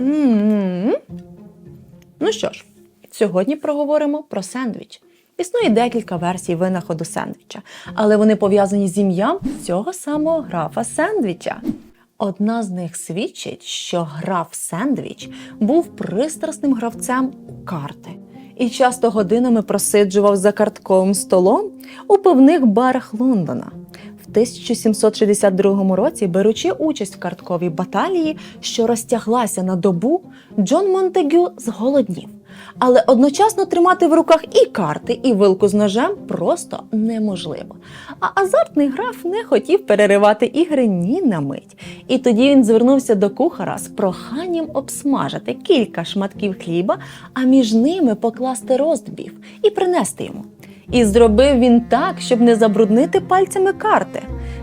М-м-м. Ну що ж, сьогодні проговоримо про сендвіч. Існує декілька версій винаходу сендвіча, але вони пов'язані з ім'ям цього самого графа сендвіча. Одна з них свідчить, що граф Сендвіч був пристрасним гравцем у карти і часто годинами просиджував за картковим столом у пивних барах Лондона. В 1762 році, беручи участь в картковій баталії, що розтяглася на добу, Джон Монтегю зголоднів. Але одночасно тримати в руках і карти, і вилку з ножем просто неможливо. А азартний граф не хотів переривати ігри ні на мить. І тоді він звернувся до кухара з проханням обсмажити кілька шматків хліба, а між ними покласти роздбів і принести йому. І зробив він так, щоб не забруднити пальцями карти.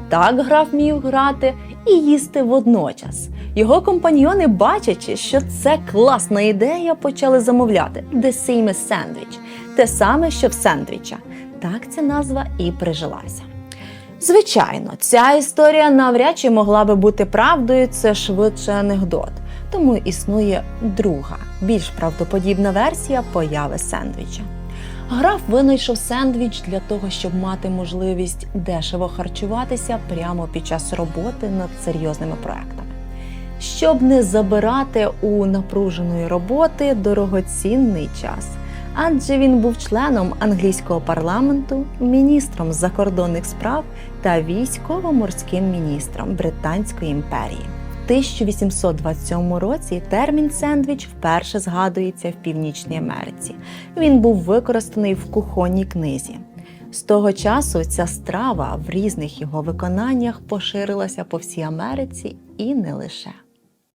Так граф міг грати і їсти водночас. Його компаньйони, бачачи, що це класна ідея, почали замовляти The Same Sandwich – те саме, що в сендвіча. Так ця назва і прижилася. Звичайно, ця історія навряд чи могла би бути правдою, це швидше анекдот. Тому існує друга, більш правдоподібна версія появи сендвіча. Граф винайшов сендвіч для того, щоб мати можливість дешево харчуватися прямо під час роботи над серйозними проектами. Щоб не забирати у напруженої роботи дорогоцінний час, адже він був членом англійського парламенту, міністром закордонних справ та військово-морським міністром Британської імперії. В 1827 році термін сендвіч вперше згадується в Північній Америці. Він був використаний в кухонній книзі. З того часу ця страва в різних його виконаннях поширилася по всій Америці і не лише.